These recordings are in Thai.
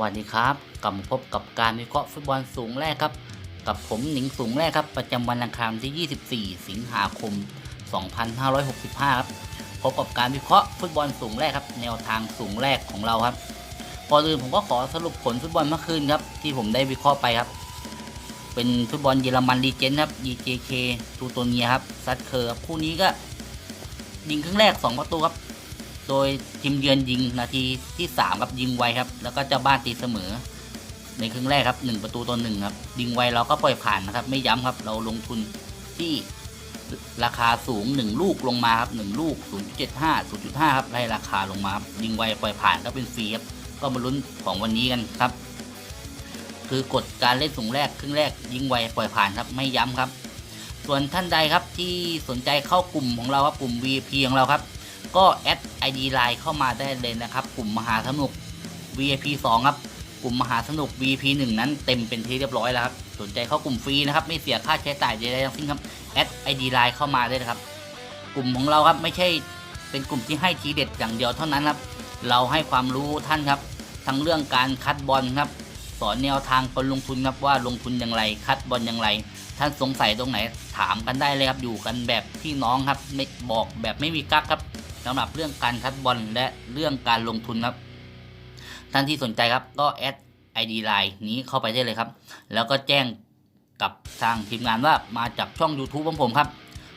วัสดีครับกลับมาพบกับการวิเคราะห์ฟุตบอลสูงแรกครับ กับผมหนิงสูงแรกครับ ประจำวันอังคารที่ 24 สิงหาคม 2565 ครับ พบกับการวิเคราะห์ฟุตบอลสูงแรกครับ แนวทางสูงแรกของเราครับก่อนอื่นผมก็ขอสรุปผลฟุตบอลเมื่อคืนครับ ที่ผมได้วิเคราะห์ไปครับ เป็นฟุตบอลเยอรมันลีเจนครับ EJK ทูโตเนียครับซัดเคอร์ครับคู่นี้ก็ยิงครึ่งแรก 2 ประตูครับ โดยทีมเยือนยิงนาทีที่ 3 ครับยิงไวครับ แล้วก็เจ้าบ้านตีเสมอ ในครึ่งแรกครับ 1 ประตูต่อหนึ่งครับยิงไวเราก็ปล่อยผ่านนะครับ ไม่ย้ำครับเราลงทุนที่ราคาสูง 1 ลูกลงมาครับ1ลูก 0.75 0.5 ครับไล่ราคาลงมาครับยิงไวปล่อยผ่านก็เป็นฟรีครับก็มาลุ้นของวันนี้กันครับ คือกฎการเล่นสูงแรกครึ่งแรก ยิงไวปล่อยผ่านครับไม่ย้ำครับ ส่วนท่านใดครับที่สนใจเข้ากลุ่มของเราครับกลุ่ม VIP ของเราครับ ก็แอด ID Line เข้ามาได้เลยนะครับ กลุ่มมหาสนุก VIP 2 ครับ กลุ่มมหาสนุก VIP 1 นั้นเต็มเป็นที่เรียบร้อยแล้วครับ สนใจเข้ากลุ่มฟรีนะครับ ไม่เสียค่าใช้จ่ายใดๆทั้งสิ้นครับ แอด ID Line เข้ามาได้เลยครับ กลุ่มของเราครับไม่ใช่เป็นกลุ่มที่ให้ทีเด็ดอย่างเดียวเท่านั้นครับ เราให้ความรู้ท่านครับ ทั้งเรื่องการคัดบอลครับ สอนแนวทางการลงทุนครับว่าลงทุนอย่างไร คัดบอลอย่างไร ท่านสงสัยตรงไหนถามกันได้เลยครับ อยู่กันแบบพี่น้องครับ ไม่บอกแบบไม่มีกักครับ สำหรับเรื่องการคัดบอลและเรื่องการลงทุนครับ ท่านที่สนใจครับก็แอด ID Line นี้เข้าไปได้เลยครับ แล้วก็แจ้งกับทางทีมงานว่ามาจากช่อง YouTube ของผมครับ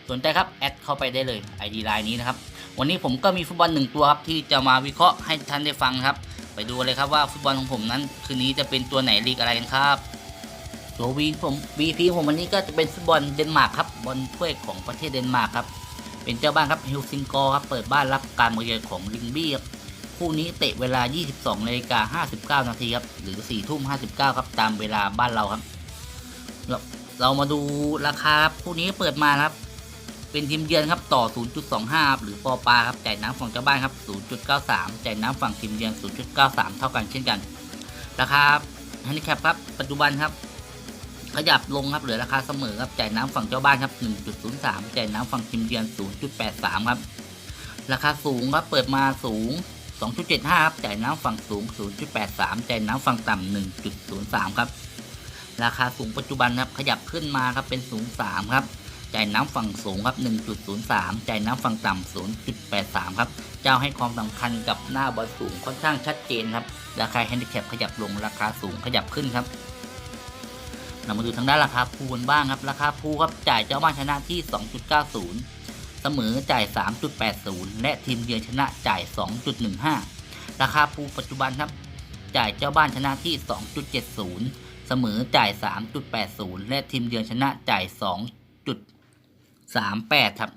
สนใจครับแอดเข้าไปได้เลย ID Line นี้นะครับ วันนี้ผมก็มีฟุตบอลหนึ่งตัวครับที่จะมาวิเคราะห์ให้ท่านได้ฟังครับ ไปดูเลยครับว่าฟุตบอลของผมนั้น คืนนี้จะเป็นตัวไหนลีกอะไรกันครับตัววีผม VP ผมวันนี้ก็จะเป็นฟุตบอลเดนมาร์กครับบอลถ้วยของประเทศเดนมาร์กครับ เป็นเจ้าบ้านครับเฮลซิงกอร์ครับเปิดบ้านรับการมาเยือนของลิงบี้ครับคู่นี้เตะเวลา 22นาฬิกา59 นาทีครับหรือ4ทุ่ม59 ครับตามเวลาบ้านเราครับ เราเรามาดูราคาครับคู่นี้เปิดมาครับ เป็นทีมเยือนครับต่อ 0.25ครับหรือปอปาครับจ่ายน้ำฝั่งเจ้าบ้านครับ 0.93จ่ายน้ำฝั่งทีมเยือน 0.93 เท่ากันเช่นกัน ราคาฮันดิแคปครับปัจจุบันครับ ขยับลงครับเหลือราคาเสมอครับจ่ายน้ำฝั่งเจ้าบ้านครับ 1.03จ่ายน้ำฝั่งทีมเยือน 0.83 ครับ ราคาสูงครับเปิดมาสูง 2.75 ครับจ่ายน้ำฝั่งสูง 0.83จ่ายน้ำฝั่งต่ำ1.03 ครับ ราคาสูงปัจจุบันครับขยับขึ้นมาครับเป็นสูง 3 ครับจ่ายน้ำฝั่งสูงครับ 1.03จ่ายน้ำฝั่งต่ำ0.83 ครับ เจ้าให้ความสำคัญกับหน้าบอลสูงค่อนข้างชัดเจนครับ ราคาแฮนดิแคปขยับลง ราคาสูงขยับขึ้นครับ เรามาดูทางด้านราคาพูกันบ้างครับ ราคาพูครับจ่ายเจ้าบ้านชนะที่ 2.90 เสมอจ่าย 3.80 และทีมเยือนชนะจ่าย 2.15 ราคาพูปัจจุบันครับ จ่ายเจ้าบ้านชนะที่ 2.70 เสมอจ่าย 3.80 และทีมเยือนชนะจ่าย 2.38 ครับ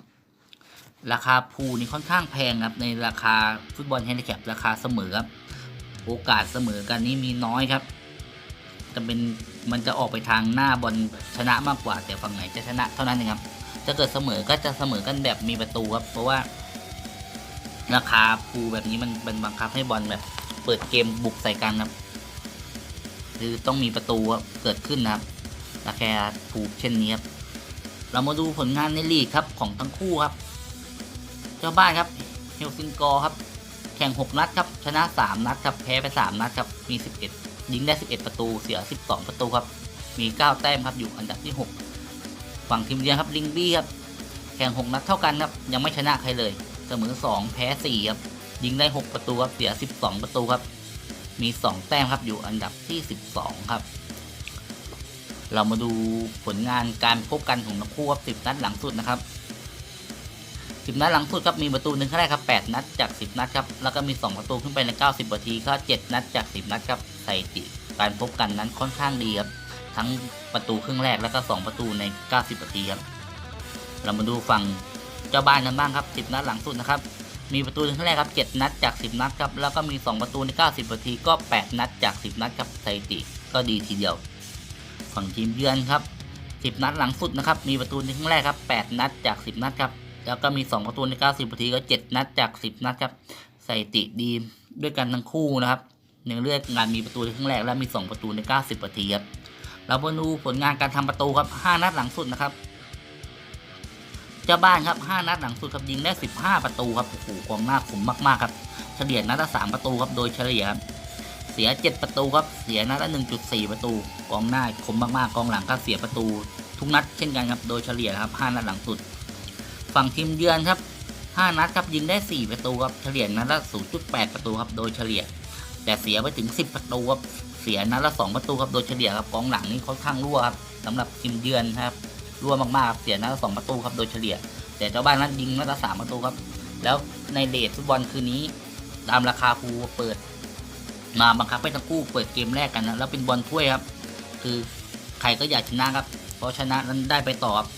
ราคาพูนี่ค่อนข้างแพงครับในราคาฟุตบอลแฮนดิแคปราคาเสมอครับโอกาสเสมอกันนี้มีน้อยครับจะเป็น มันจะออกไปทางหน้าบอลชนะมากกว่า แต่ฝั่งไหนจะชนะเท่านั้นเองครับถ้าเกิดเสมอก็จะเสมอกันแบบมีประตูครับ เพราะว่า ราคาพูแบบนี้มันเป็นบังคับให้บอลแบบ เปิดเกมบุกใส่กันครับ คือต้องมีประตูครับเกิดขึ้นนะครับ ราคาพูเช่นนี้ครับเรามาดูผลงานในลีกครับของทั้งคู่ครับ เจ้าบ้านครับเฮลซิงกอร์ครับ แข่ง 6 นัดครับ ชนะ 3 นัดครับ แพ้ไป 3 นัดครับ มี 11 ยิงได้ 11 ประตู เสีย 12 ประตูครับ มี 9 แต้มครับ อยู่อันดับที่ 6 ฝั่งทีมเยือนครับ ลิงบี้ครับ แข่ง 6 นัดเท่ากันครับ ยังไม่ชนะใครเลย เสมอ 2 แพ้ 4 ครับ ยิงได้ 6 ประตูครับ เสีย 12 ประตูครับ มี 2 แต้มครับ อยู่อันดับที่ 12 ครับ เรามาดูผลงานการพบกันของทั้งคู่ครับ10 นัดหลังสุดนะครับสิบนัดหลังสุดครับมีประตูหนึ่งครั้งแรกครับแปดนัดจากสิบนัดครับ แล้วก็มีสองประตูขึ้นไปในเก้าสิบนาทีก็เจ็ดนัดจากสิบนัดครับ สถิติการพบกันนั้นค่อนข้างดีครับทั้งประตูครึ่งแรกแล้วก็สองประตูในเก้าสิบนาทีครับเรามาดูฝั่งเจ้าบ้านกันบ้างครับสิบนัดหลังสุดนะครับมีประตูหนึ่งครั้งแรกครับเจ็ดนัดจากสิบนัดครับแล้วก็มีสองประตูในเก้าสิบนาทีก็แปดนัดจากสิบนัดครับสถิติก็ดีทีเดียวฝั่งทีมเยือนครับสิบนัดหลังสุดนะครับมีประตูในครั้งแรกครับแปดนัดจากสิบนัดครับแล้วก็มี 2 ประตูใน 90นาทีก็ 7 นัดจาก 10 นัดครับสถิติดีด้วยกันทั้งคู่นะครับ ในเรื่องงานมีประตูในครั้งแรกและมี 2 ประตูใน 90นาทีครับเรามาดูผลงานการทำประตูครับ 5 นัดหลังสุดนะครับ เจ้าบ้านครับ 5 นัดหลังสุดครับยิงได้ 15 ประตูครับโอ้โหกองหน้าขุมมากๆครับ เฉลี่ยนัดละ3ประตูครับโดยเฉลี่ยครับสีย 7 ประตูครับเสียนัดละ1.4 ประตู กองหน้าคมมากๆกองหลังก็เสียประตู ทุกนัดเช่นกันครับโดยเฉลี่ยครับ 5 นัดหลังสุด ฝั่งทีมเยือนครับ 5 นัดครับยิงได้ 4 ประตูครับเฉลี่ยนัดละ0.8 ประตูครับโดยเฉลี่ย แต่เสียไปถึง 10 ประตูครับเสียนัดละ 2 ประตูครับโดยเฉลี่ยครับกองหลังนี่ค่อนข้างรั่วครับสำหรับทีมเยือนครับรั่วมากๆครับเสียนัดละ 2 ประตูครับโดยเฉลี่ย แต่เจ้าบ้านนัดยิงนัดละ 3 ประตูครับ แล้วในเลทฟุตบอลคืนนี้ตามราคาภูเปิด มาบังคับให้ทั้งคู่เปิดเกมแรกกันนะแล้วเป็นบอลถ้วยครับ คือใครก็อยากชนะครับ เพราะชนะนั้นได้ไปต่อครับ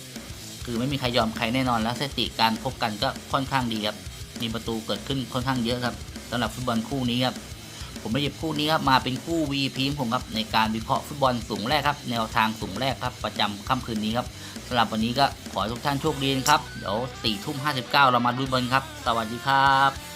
คือไม่มีใครยอมใครแน่นอนแล้วสถิติการพบกันก็ค่อนข้างดีครับมีประตูเกิดขึ้นค่อนข้างเยอะครับสำหรับฟุตบอลคู่นี้ครับ ผมได้หยิบคู่นี้ครับมาเป็นคู่ VP ผมครับในการวิเคราะห์ฟุตบอลสูงแรกครับ แนวทางสูงแรกครับประจำค่ำคืนนี้ครับสำหรับวันนี้ก็ขอทุกท่านโชคดีครับ เดี๋ยวสี่ทุ่มห้าสิบเก้าเรามาดูบอลครับ สวัสดีครับ